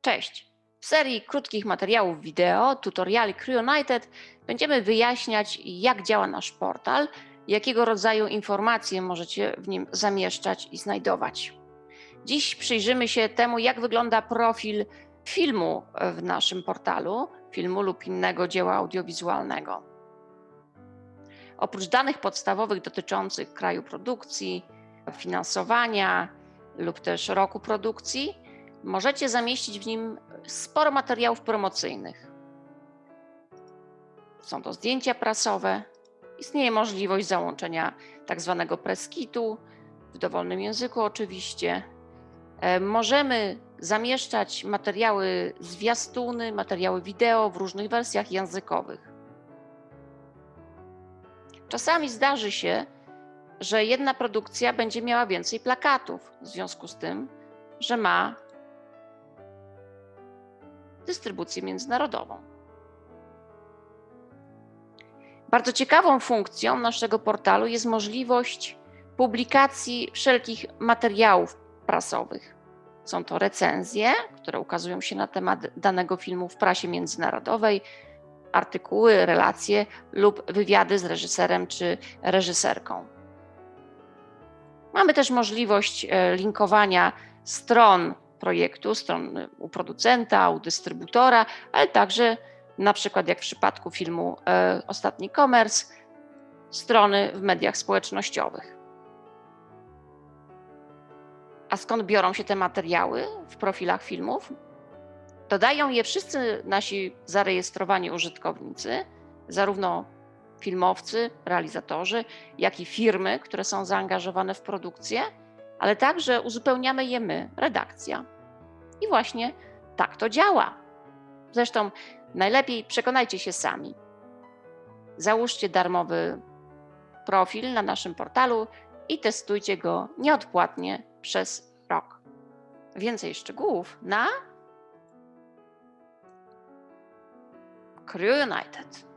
Cześć! W serii krótkich materiałów wideo, tutoriali Crew United będziemy wyjaśniać, jak działa nasz portal, jakiego rodzaju informacje możecie w nim zamieszczać i znajdować. Dziś przyjrzymy się temu, jak wygląda profil filmu w naszym portalu, filmu lub innego dzieła audiowizualnego. Oprócz danych podstawowych dotyczących kraju produkcji, finansowania lub też roku produkcji, możecie zamieścić w nim sporo materiałów promocyjnych. Są to zdjęcia prasowe. Istnieje możliwość załączenia tak zwanego preskitu w dowolnym języku oczywiście. E, Możemy zamieszczać materiały zwiastuny, materiały wideo w różnych wersjach językowych. Czasami zdarzy się, że jedna produkcja będzie miała więcej plakatów, w związku z tym, że ma dystrybucję międzynarodową. Bardzo ciekawą funkcją naszego portalu jest możliwość publikacji wszelkich materiałów prasowych. Są to recenzje, które ukazują się na temat danego filmu w prasie międzynarodowej, artykuły, relacje lub wywiady z reżyserem czy reżyserką. Mamy też możliwość e, linkowania stron projektu, stron u producenta, u dystrybutora, ale także na przykład jak w przypadku filmu e, Ostatni Commerce, strony w mediach społecznościowych. A skąd biorą się te materiały w profilach filmów? Dodają je wszyscy nasi zarejestrowani użytkownicy, zarówno filmowcy, realizatorzy, jak i firmy, które są zaangażowane w produkcję, ale także uzupełniamy je my, redakcja. I właśnie tak to działa. Zresztą najlepiej przekonajcie się sami. Załóżcie darmowy profil na naszym portalu i testujcie go nieodpłatnie przez rok. Więcej szczegółów na Crew United.